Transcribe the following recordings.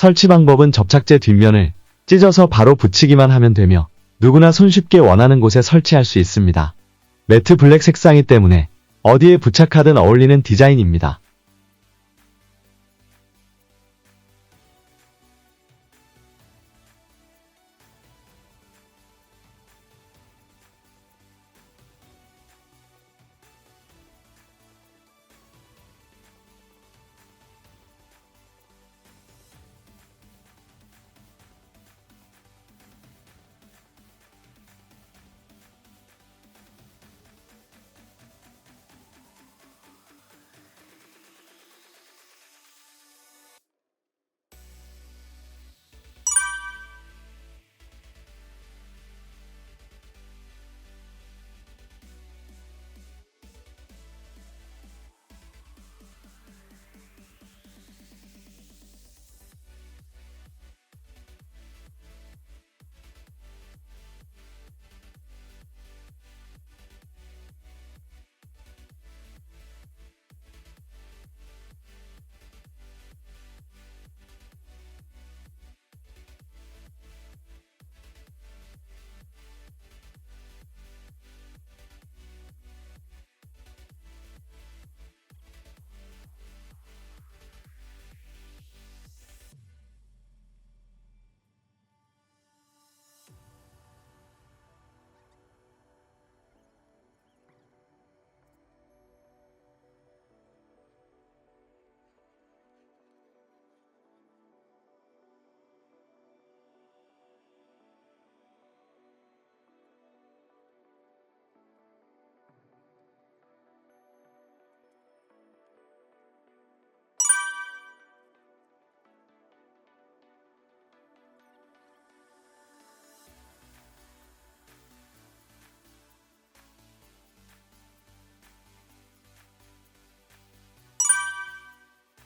설치 방법은 접착제 뒷면을 찢어서 바로 붙이기만 하면 되며 누구나 손쉽게 원하는 곳에 설치할 수 있습니다. 매트 블랙 색상이 때문에 어디에 부착하든 어울리는 디자인입니다.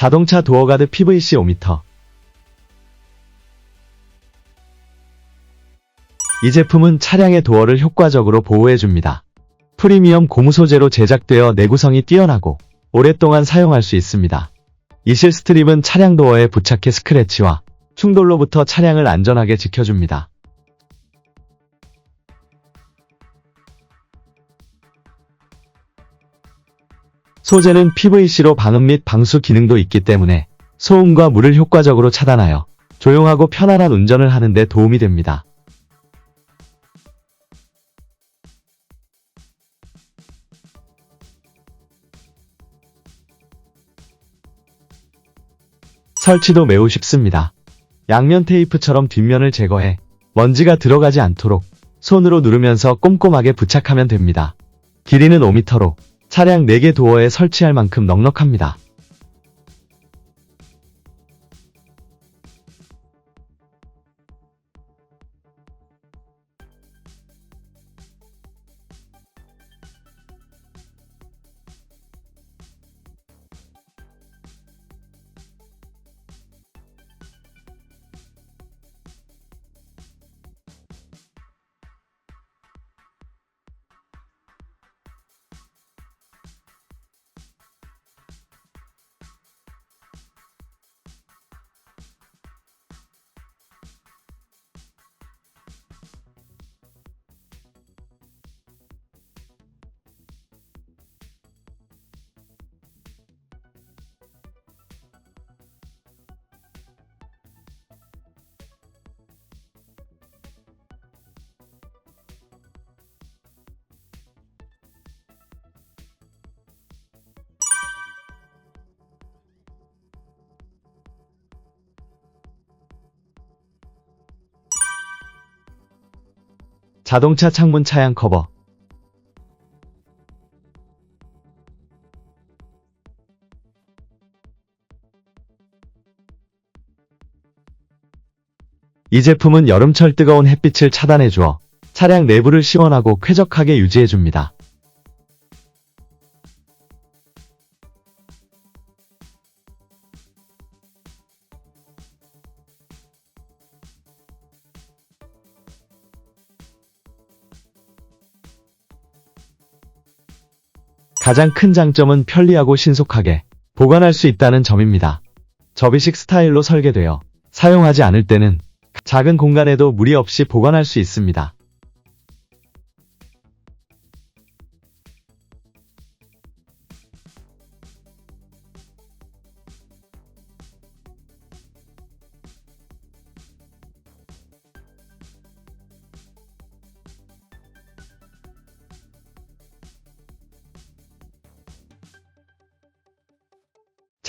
자동차 도어가드 PVC 5m 이 제품은 차량의 도어를 효과적으로 보호해줍니다. 프리미엄 고무 소재로 제작되어 내구성이 뛰어나고 오랫동안 사용할 수 있습니다. 이실 스트립은 차량 도어에 부착해 스크래치와 충돌로부터 차량을 안전하게 지켜줍니다. 소재는 PVC로 방음 및 방수 기능도 있기 때문에 소음과 물을 효과적으로 차단하여 조용하고 편안한 운전을 하는 데 도움이 됩니다. 설치도 매우 쉽습니다. 양면 테이프처럼 뒷면을 제거해 먼지가 들어가지 않도록 손으로 누르면서 꼼꼼하게 부착하면 됩니다. 길이는 5m로 차량 4개 도어에 설치할 만큼 넉넉합니다. 자동차 창문 차양 커버 이 제품은 여름철 뜨거운 햇빛을 차단해 주어 차량 내부를 시원하고 쾌적하게 유지해 줍니다. 가장 큰 장점은 편리하고 신속하게 보관할 수 있다는 점입니다. 접이식 스타일로 설계되어 사용하지 않을 때는 작은 공간에도 무리 없이 보관할 수 있습니다.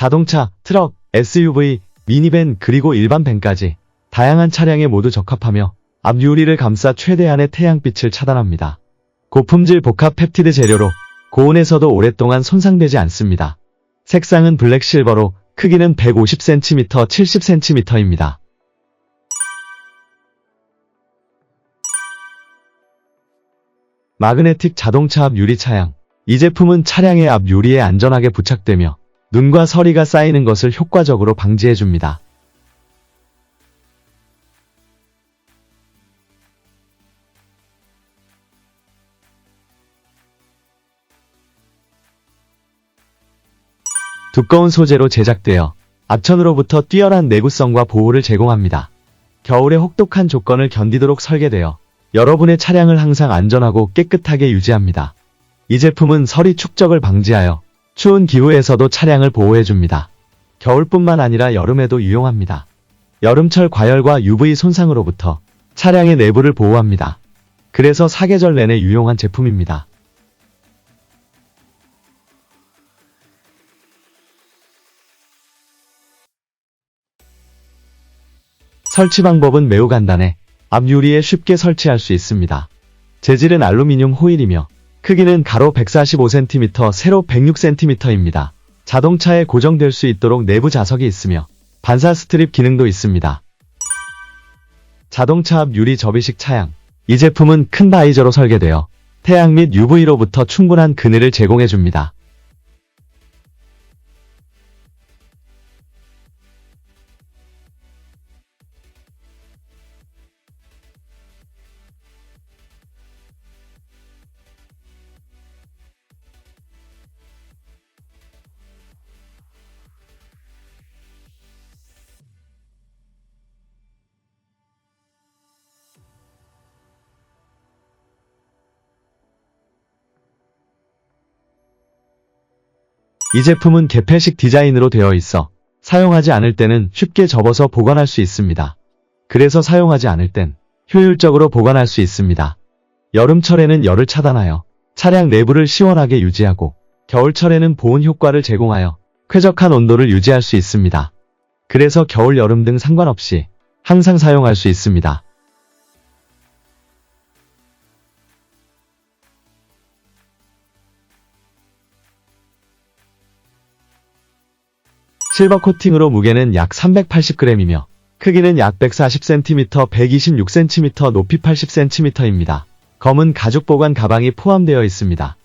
자동차, 트럭, SUV, 미니밴 그리고 일반 밴까지 다양한 차량에 모두 적합하며 앞 유리를 감싸 최대한의 태양빛을 차단합니다. 고품질 복합 펩티드 재료로 고온에서도 오랫동안 손상되지 않습니다. 색상은 블랙 실버로 크기는 150cm, 70cm입니다. 마그네틱 자동차 앞 유리 차양. 이 제품은 차량의 앞 유리에 안전하게 부착되며 눈과 서리가 쌓이는 것을 효과적으로 방지해줍니다. 두꺼운 소재로 제작되어 앞천으로부터 뛰어난 내구성과 보호를 제공합니다. 겨울의 혹독한 조건을 견디도록 설계되어 여러분의 차량을 항상 안전하고 깨끗하게 유지합니다. 이 제품은 서리 축적을 방지하여 추운 기후에서도 차량을 보호해줍니다. 겨울뿐만 아니라 여름에도 유용합니다. 여름철 과열과 UV 손상으로부터 차량의 내부를 보호합니다. 그래서 사계절 내내 유용한 제품입니다. 설치 방법은 매우 간단해 앞 유리에 쉽게 설치할 수 있습니다. 재질은 알루미늄 호일이며 크기는 가로 145cm, 세로 106cm입니다. 자동차에 고정될 수 있도록 내부 자석이 있으며 반사 스트립 기능도 있습니다. 자동차 앞 유리 접이식 차양 이 제품은 큰 바이저로 설계되어 태양 및 UV로부터 충분한 그늘을 제공해줍니다. 이 제품은 개폐식 디자인으로 되어 있어 사용하지 않을 때는 쉽게 접어서 보관할 수 있습니다. 그래서 사용하지 않을 땐 효율적으로 보관할 수 있습니다. 여름철에는 열을 차단하여 차량 내부를 시원하게 유지하고 겨울철에는 보온 효과를 제공하여 쾌적한 온도를 유지할 수 있습니다. 그래서 겨울, 여름 등 상관없이 항상 사용할 수 있습니다. 실버 코팅으로 무게는 약 380g이며 크기는 약 140cm, 126cm, 높이 80cm입니다. 검은 가죽 보관 가방이 포함되어 있습니다.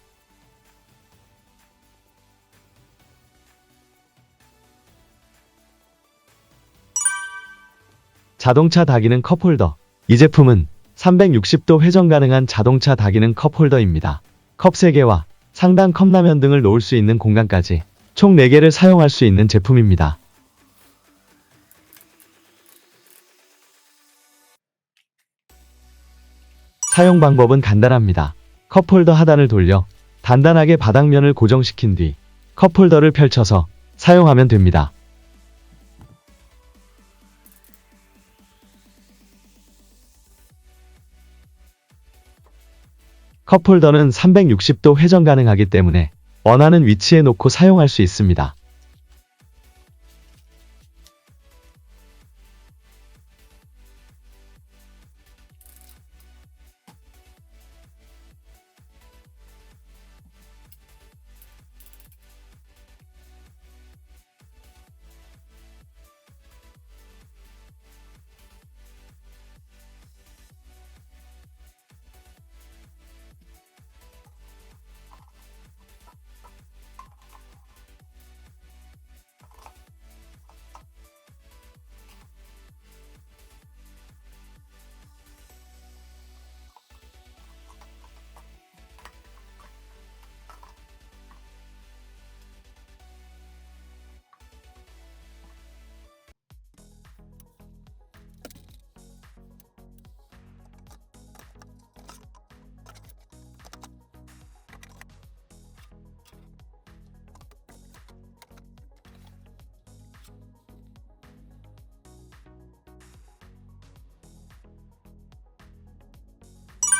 자동차 다기능 컵홀더. 이 제품은 360도 회전 가능한 자동차 다기능 컵홀더입니다. 컵 3개와 상단 컵라면 등을 놓을 수 있는 공간까지 총 4개를 사용할 수 있는 제품입니다. 사용 방법은 간단합니다. 컵홀더 하단을 돌려 단단하게 바닥면을 고정시킨 뒤 컵홀더를 펼쳐서 사용하면 됩니다. 컵홀더는 360도 회전 가능하기 때문에 원하는 위치에 놓고 사용할 수 있습니다.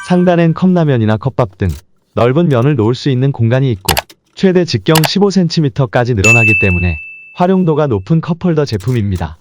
상단엔 컵라면이나 컵밥 등 넓은 면을 놓을 수 있는 공간이 있고 최대 직경 15cm까지 늘어나기 때문에 활용도가 높은 컵홀더 제품입니다.